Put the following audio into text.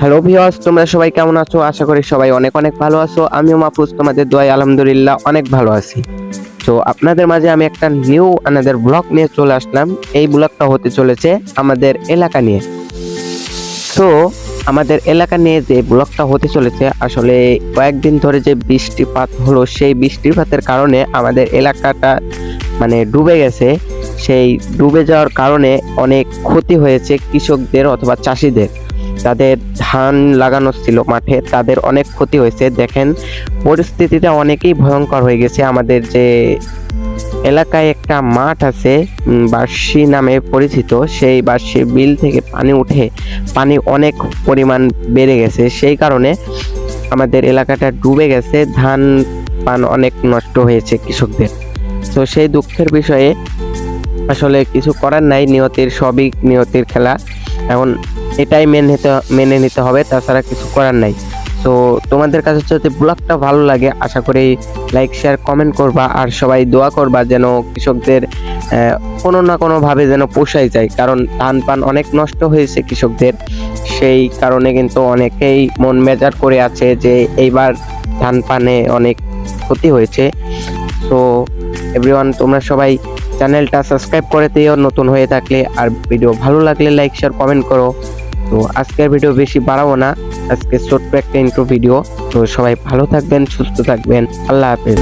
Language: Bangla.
হ্যালো ভিউয়ার্স তোমরা সবাই কেমন আছো? আশা করি সবাই অনেক অনেক ভালো আছো। আমিও মাহফুজ, তোমাদের দোয়াই আলহামদুলিল্লাহ অনেক ভালো আছি। তো আপনাদের মাঝে আমি একটা নিউ আনাদের ব্লগ নিয়ে চলে আসলাম। এই ব্লগটা হতে চলেছে আমাদের এলাকা নিয়ে। তো আমাদের এলাকা নিয়ে যে ব্লকটা হতে চলেছে, আসলে কয়েকদিন ধরে যে বৃষ্টিপাত হলো, সেই বৃষ্টিপাতের কারণে আমাদের এলাকাটা মানে ডুবে গেছে। সেই ডুবে যাওয়ার কারণে অনেক ক্ষতি হয়েছে কৃষকদের অথবা চাষিদের। তাদের ধান লাগানো ছিল মাঠে, তাদের অনেক ক্ষতি হয়েছে। দেখেন, পরিস্থিতিটা অনেকেই ভয়ঙ্কর হয়ে গেছে। আমাদের যে এলাকায় একটা মাঠ আছে বার্ষি নামে পরিচিত। সেই বার্ষি বিল থেকে পানি উঠে পানি অনেক পরিমাণ বেড়ে গেছে। সেই কারণে আমাদের এলাকাটা ডুবে গেছে। ধান পান অনেক নষ্ট হয়েছে কৃষকদের। তো সেই দুঃখের বিষয়ে আসলে কিছু করার নাই নিয়তির সবই নিয়তির খেলা। এখন এটাই মেনে নিতে মেনে নিতে হবে, তাছাড়া কিছু করার নাই। তো তোমাদের কাছে যদি ব্লগটা ভালো লাগে, আশা করি লাইক শেয়ার কমেন্ট করবা, আর সবাই দোয়া করবা যেন কৃষকদের কোনো না কোনোভাবে যেন পোষাই যায়। কারণ ধান পান অনেক নষ্ট হয়েছে কৃষকদের। সেই কারণে কিন্তু অনেকেই মন মেজার করে আছে যে এইবার ধান পানে অনেক ক্ষতি হয়েছে। তো এভরিওয়ান তোমরা সবাই চ্যানেলটা সাবস্ক্রাইব করে দিও, নতুন হয়ে থাকলে। আর ভিডিও ভালো লাগলে লাইক শেয়ার কমেন্ট করো। তো আজকের ভিডিও বেশি বাড়াবো না। আজকে ছোট্ট একটা ইন্ট্রো ভিডিও তো সবাই ভালো থাকবেন, সুস্থ থাকবেন। আল্লাহ হাফেজ।